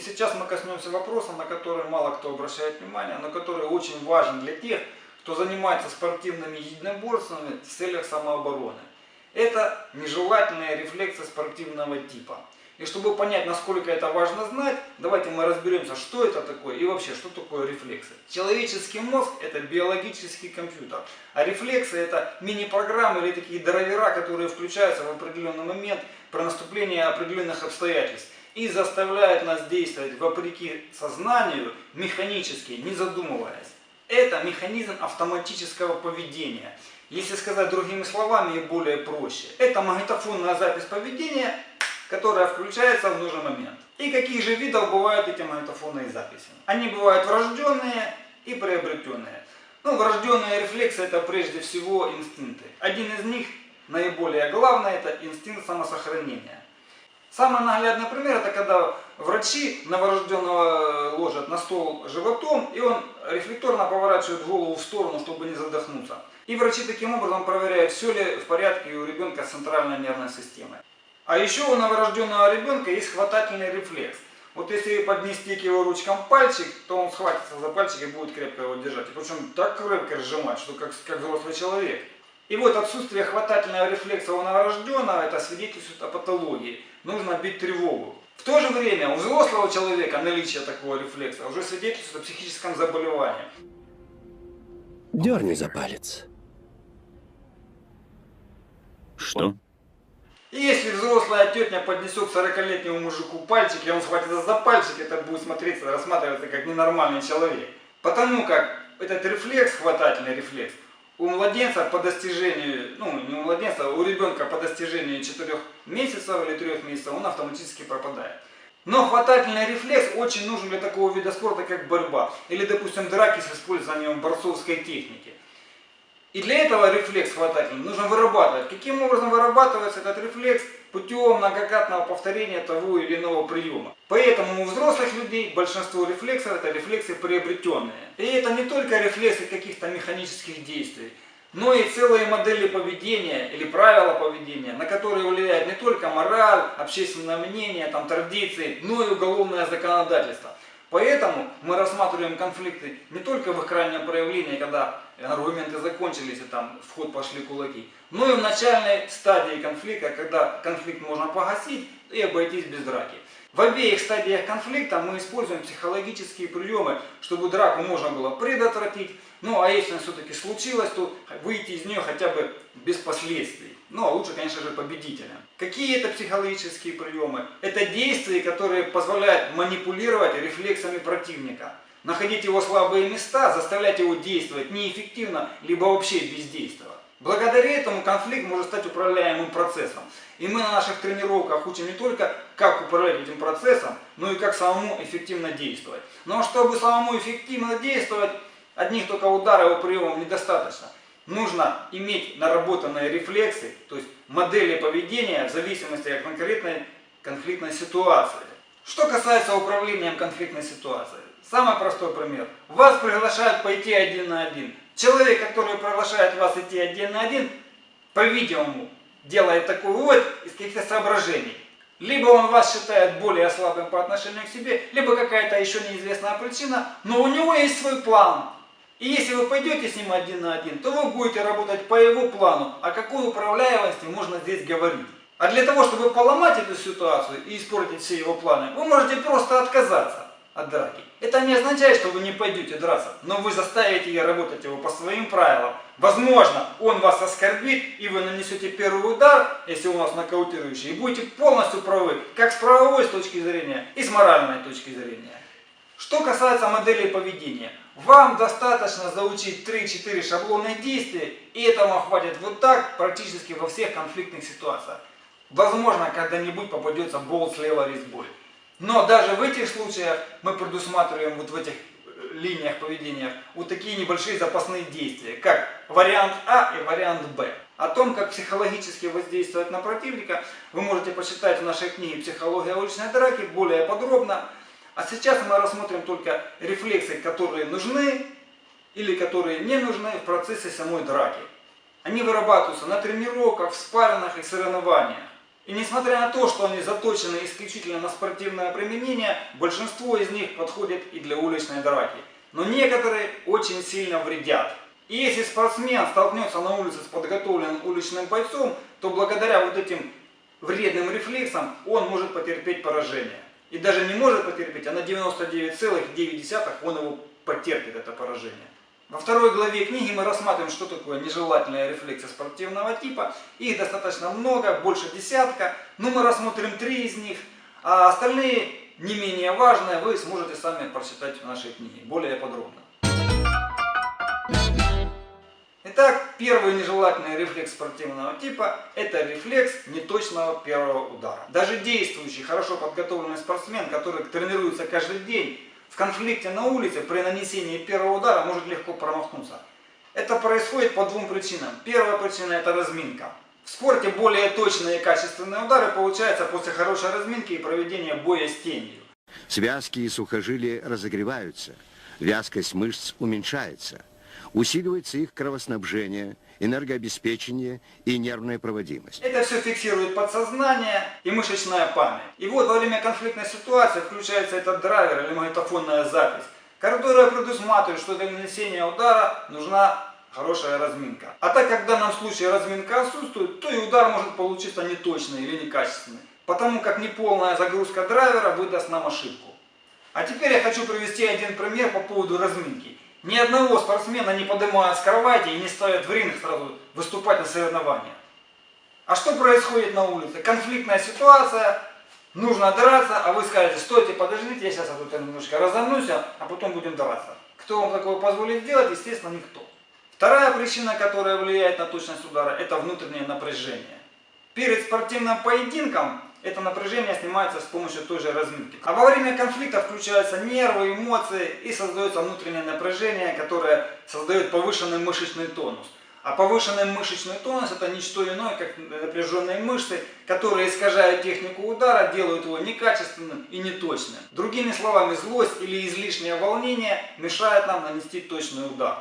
И сейчас мы коснемся вопроса, на который мало кто обращает внимание, но который очень важен для тех, кто занимается спортивными единоборствами в целях самообороны. Это нежелательная рефлексы спортивного типа. И чтобы понять, насколько это важно знать, давайте мы разберемся, что это такое и вообще, что такое рефлексы. Человеческий мозг – это биологический компьютер, а рефлексы – это мини-программы или такие драйвера, которые включаются в определенный момент при наступлении определенных обстоятельств и заставляют нас действовать вопреки сознанию, механически, не задумываясь. Это механизм автоматического поведения. Если сказать другими словами и более проще, это магнитофонная запись поведения – которая включается в нужный момент. И каких же видов бывают эти магнитофонные записи? Они бывают врожденные и приобретенные. Ну, врожденные рефлексы это прежде всего инстинкты. Один из них, наиболее главный, это инстинкт самосохранения. Самый наглядный пример, это когда врачи новорожденного ложат на стол животом, и он рефлекторно поворачивает голову в сторону, чтобы не задохнуться. И врачи таким образом проверяют, все ли в порядке у ребенка с центральной нервной системой. А еще у новорожденного ребенка есть хватательный рефлекс. Вот если поднести к его ручкам пальчик, то он схватится за пальчик и будет крепко его держать. И причем так крепко сжимать, что как, как взрослый человек. И вот отсутствие хватательного рефлекса у новорожденного, это свидетельствует о патологии. Нужно бить тревогу. В то же время у взрослого человека наличие такого рефлекса уже свидетельствует о психическом заболевании. Дерни за палец. Что? И если взрослая тетя поднесет 40-летнему мужику пальчик, и он схватится за пальчик, это будет смотреться, рассматриваться как ненормальный человек. Потому как этот рефлекс, хватательный рефлекс, у младенца по достижению, ну не у младенца, а у ребенка по достижению 4 месяцев или 3 месяцев он автоматически пропадает. Но хватательный рефлекс очень нужен для такого вида спорта, как борьба. Или, допустим, драки с использованием борцовской техники. И для этого рефлекс хватательный нужно вырабатывать. Каким образом вырабатывается этот рефлекс? Путем многократного повторения того или иного приема. Поэтому у взрослых людей большинство рефлексов это рефлексы приобретенные. И это не только рефлексы каких-то механических действий, но и целые модели поведения или правила поведения, на которые влияет не только мораль, общественное мнение, там, традиции, но и уголовное законодательство. Поэтому мы рассматриваем конфликты не только в их крайнем проявлении, когда аргументы закончились и там в ход пошли кулаки, но и в начальной стадии конфликта, когда конфликт можно погасить и обойтись без драки. В обеих стадиях конфликта мы используем психологические приемы, чтобы драку можно было предотвратить, ну а если все-таки случилось, то выйти из нее хотя бы без последствий. Ну а лучше, конечно же, победителем. Какие это психологические приемы? Это действия, которые позволяют манипулировать рефлексами противника. Находить его слабые места, заставлять его действовать неэффективно, либо вообще бездействовать. Благодаря этому конфликт может стать управляемым процессом. И мы на наших тренировках учим не только, как управлять этим процессом, но и как самому эффективно действовать. Но чтобы самому эффективно действовать, одних только ударов и приемов недостаточно. Нужно иметь наработанные рефлексы, то есть модели поведения в зависимости от конкретной конфликтной ситуации. Что касается управления конфликтной ситуацией. Самый простой пример. Вас приглашают пойти один на один. Человек, который приглашает вас идти один на один, по-видимому, делает такой вывод из каких-то соображений. Либо он вас считает более слабым по отношению к себе, либо какая-то еще неизвестная причина, но у него есть свой план. И если вы пойдете с ним один на один, то вы будете работать по его плану. О какой управляемости можно здесь говорить? А для того, чтобы поломать эту ситуацию и испортить все его планы, вы можете просто отказаться от драки. Это не означает, что вы не пойдете драться, но вы заставите ее работать его по своим правилам. Возможно, он вас оскорбит, и вы нанесете первый удар, если у нас нокаутирующий, и будете полностью правы, как с правовой точки зрения и с моральной точки зрения. Что касается моделей поведения, вам достаточно заучить 3-4 шаблонных действия, и этого хватит вот так практически во всех конфликтных ситуациях. Возможно, когда-нибудь попадется болт с левой резьбой. Но даже в этих случаях мы предусматриваем вот в этих э, линиях поведения вот такие небольшие запасные действия, как вариант А и вариант Б. О том, как психологически воздействовать на противника, вы можете почитать в нашей книге «Психология уличной драки» более подробно. А сейчас мы рассмотрим только рефлексы, которые нужны или которые не нужны в процессе самой драки. Они вырабатываются на тренировках, в спарринах и соревнованиях. И несмотря на то, что они заточены исключительно на спортивное применение, большинство из них подходит и для уличной драки. Но некоторые очень сильно вредят. И если спортсмен столкнется на улице с подготовленным уличным бойцом, то благодаря вот этим вредным рефлексам он может потерпеть поражение. И даже не может потерпеть, а на 99,9 он его потерпит, это поражение. Во второй главе книги мы рассматриваем, что такое нежелательные рефлексы спортивного типа. Их достаточно много, больше десятка. Но мы рассмотрим три из них, а остальные, не менее важные, вы сможете сами прочитать в нашей книге более подробно. Итак, первый нежелательный рефлекс спортивного типа – это рефлекс неточного первого удара. Даже действующий, хорошо подготовленный спортсмен, который тренируется каждый день, в конфликте на улице при нанесении первого удара может легко промахнуться. Это происходит по двум причинам. Первая причина это разминка. В спорте более точные и качественные удары получаются после хорошей разминки и проведения боя с тенью. Связки и сухожилия разогреваются, вязкость мышц уменьшается, усиливается их кровоснабжение – энергообеспечение и нервная проводимость. Это все фиксирует подсознание и мышечная память. И вот во время конфликтной ситуации включается этот драйвер или магнитофонная запись, которая предусматривает, что для нанесения удара нужна хорошая разминка. А так как в данном случае разминка отсутствует, то и удар может получиться неточный или некачественный, потому как неполная загрузка драйвера выдаст нам ошибку. А теперь я хочу привести один пример по поводу разминки. Ни одного спортсмена не поднимают с кровати и не ставят в ринг сразу выступать на соревнованиях. А что происходит на улице? Конфликтная ситуация, нужно драться, а вы скажете, стойте, подождите, я сейчас тут немножко разомнусь, а потом будем драться. Кто вам такое позволит сделать? Естественно, никто. Вторая причина, которая влияет на точность удара, это внутреннее напряжение. Перед спортивным поединком это напряжение снимается с помощью той же разминки. А во время конфликта включаются нервы, эмоции и создается внутреннее напряжение, которое создает повышенный мышечный тонус. А повышенный мышечный тонус это не что иное, как напряженные мышцы, которые искажают технику удара, делают его некачественным и неточным. Другими словами, злость или излишнее волнение мешает нам нанести точный удар.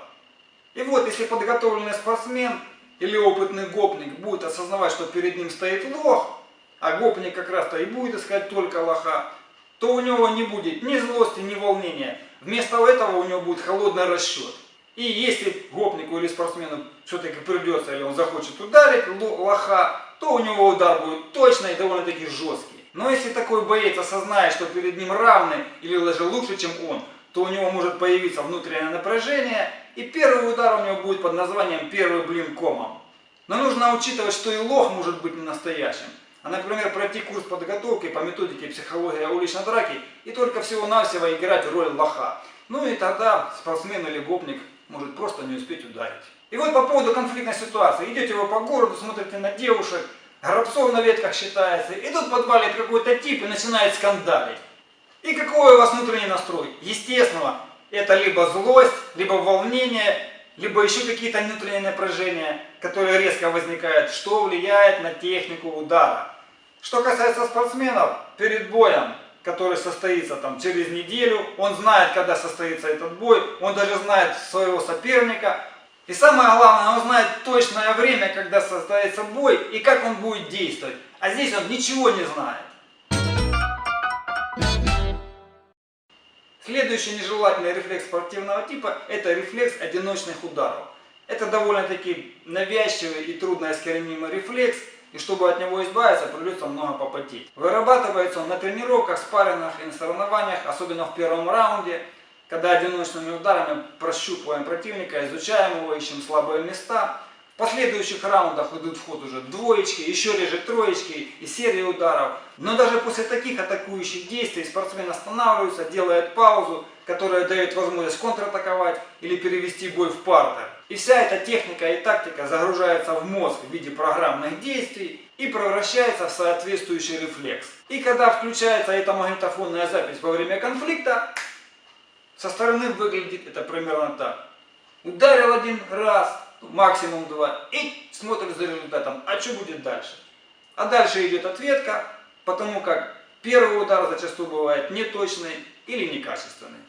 И вот, если подготовленный спортсмен или опытный гопник будет осознавать, что перед ним стоит лох, а гопник как раз-то и будет искать только лоха, то у него не будет ни злости, ни волнения. Вместо этого у него будет холодный расчет. И если гопнику или спортсмену все-таки придется, или он захочет ударить лоха, то у него удар будет точный и довольно-таки жесткий. Но если такой боец осознает, что перед ним равный или даже лучше, чем он, то у него может появиться внутреннее напряжение, и первый удар у него будет под названием первый блин комом. Но нужно учитывать, что и лох может быть не настоящим а, например, пройти курс подготовки по методике психологии уличной драки и только всего-навсего играть роль лоха. Ну и тогда спортсмен или гопник может просто не успеть ударить. И вот по поводу конфликтной ситуации. Идете вы по городу, смотрите на девушек, гробцов на ветках считается, и тут подвалит какой-то тип и начинает скандалить. И какой у вас внутренний настрой? Естественно, это либо злость, либо волнение, либо еще какие-то внутренние напряжения, которые резко возникают, что влияет на технику удара. Что касается спортсменов, перед боем, который состоится там через неделю, он знает, когда состоится этот бой, он даже знает своего соперника. И самое главное, он знает точное время, когда состоится бой и как он будет действовать. А здесь он ничего не знает. Следующий нежелательный рефлекс спортивного типа – это рефлекс одиночных ударов. Это довольно-таки навязчивый и трудно искоренимый рефлекс, и чтобы от него избавиться, придется много попотеть. Вырабатывается он на тренировках, спаррингах и на соревнованиях, особенно в первом раунде, когда одиночными ударами прощупываем противника, изучаем его, ищем слабые места. Последующих раундах идут в ход уже двоечки, еще реже троечки и серии ударов. Но даже после таких атакующих действий спортсмен останавливается, делает паузу, которая дает возможность контратаковать или перевести бой в партер. И вся эта техника и тактика загружается в мозг в виде программных действий и превращается в соответствующий рефлекс. И когда включается эта магнитофонная запись во время конфликта, со стороны выглядит это примерно так. Ударил один раз, максимум два, и смотрит за результатом, а что будет дальше. А дальше идет ответка, потому как первый удар зачастую бывает неточный или некачественный.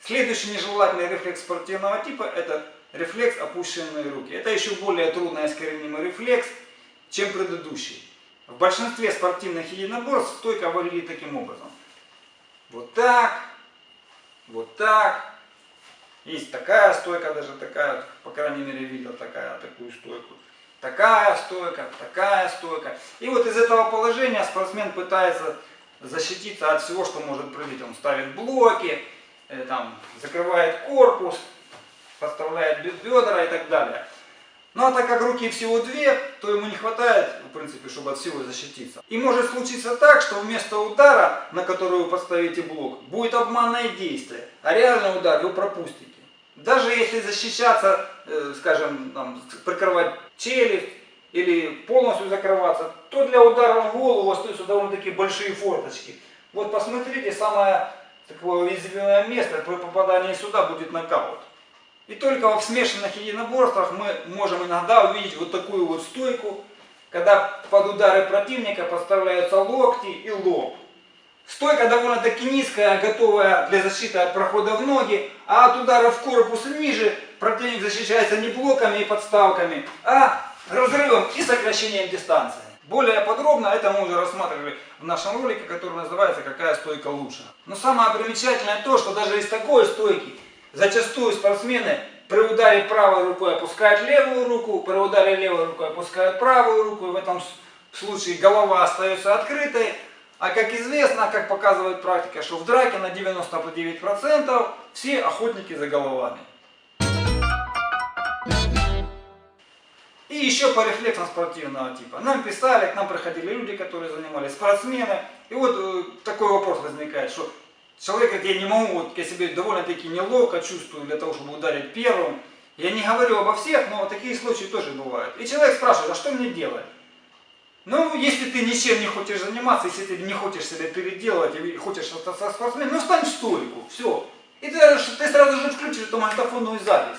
Следующий нежелательный рефлекс спортивного типа – это рефлекс опущенные руки. Это еще более трудно искоренимый рефлекс, чем предыдущий. В большинстве спортивных единоборств стойка выглядит таким образом. Вот так, вот так. Есть такая стойка, даже такая, по крайней мере, видел такая, такую стойку. Такая стойка, такая стойка. И вот из этого положения спортсмен пытается защититься от всего, что может прыгать. Он ставит блоки, э, там, закрывает корпус, подставляет бедра и так далее. Ну а так как руки всего две, то ему не хватает, в принципе, чтобы от всего защититься. И может случиться так, что вместо удара, на который вы поставите блок, будет обманное действие, а реальный удар вы пропустите. Даже если защищаться, э, скажем, там, прикрывать челюсть или полностью закрываться, то для удара в голову остаются довольно-таки большие форточки. Вот посмотрите, самое такое уязвимое место при попадании сюда будет нокаут. И только в смешанных единоборствах мы можем иногда увидеть вот такую вот стойку, когда под удары противника подставляются локти и лоб. Стойка довольно-таки низкая, готовая для защиты от прохода в ноги, а от ударов в корпус ниже противник защищается не блоками и подставками, а разрывом и сокращением дистанции. Более подробно это мы уже рассматривали в нашем ролике, который называется «Какая стойка лучше». Но самое примечательное то, что даже из такой стойки Зачастую спортсмены при ударе правой рукой опускают левую руку, при ударе левой рукой опускают правую руку, и в этом случае голова остается открытой. А как известно, как показывает практика, что в драке на 99% все охотники за головами. И еще по рефлексам спортивного типа. Нам писали, к нам приходили люди, которые занимались спортсмены. И вот э, такой вопрос возникает, что Человек говорит, я не могу, вот я себе довольно-таки неловко чувствую для того, чтобы ударить первым. Я не говорю обо всех, но такие случаи тоже бывают. И человек спрашивает, а что мне делать? Ну, если ты ничем не хочешь заниматься, если ты не хочешь себя переделывать и хочешь остаться спортсменом, ну встань в стойку, все. И ты, ты сразу же включишь эту магнитофонную запись.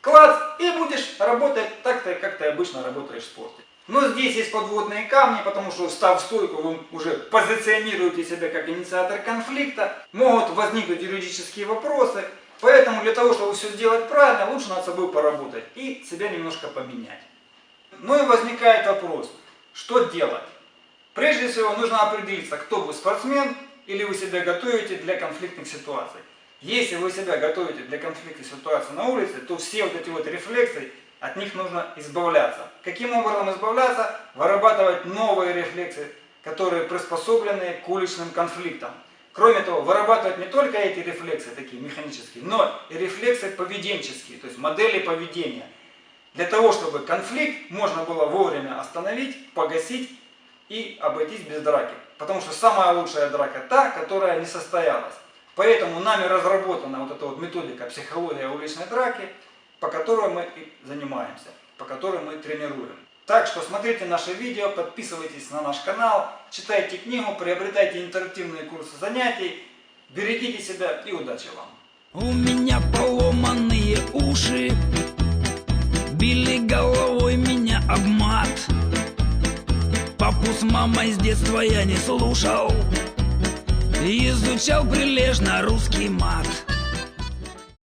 Класс, и будешь работать так, как ты обычно работаешь в спорте. Но здесь есть подводные камни, потому что встав в стойку, вы уже позиционируете себя как инициатор конфликта, могут возникнуть юридические вопросы, поэтому для того, чтобы все сделать правильно, лучше над собой поработать и себя немножко поменять. Ну и возникает вопрос, что делать? Прежде всего нужно определиться, кто вы спортсмен или вы себя готовите для конфликтных ситуаций. Если вы себя готовите для конфликтных ситуаций на улице, то все вот эти вот рефлексы от них нужно избавляться. Каким образом избавляться? Вырабатывать новые рефлексы, которые приспособлены к уличным конфликтам. Кроме того, вырабатывать не только эти рефлексы, такие механические, но и рефлексы поведенческие, то есть модели поведения. Для того, чтобы конфликт можно было вовремя остановить, погасить и обойтись без драки. Потому что самая лучшая драка та, которая не состоялась. Поэтому нами разработана вот эта вот методика психология уличной драки – по которой мы и занимаемся, по которой мы тренируем. Так что смотрите наши видео, подписывайтесь на наш канал, читайте книгу, приобретайте интерактивные курсы занятий, берегите себя и удачи вам! У меня поломанные уши, били головой меня об мат. Папу с мамой с детства я не слушал, изучал прилежно русский мат.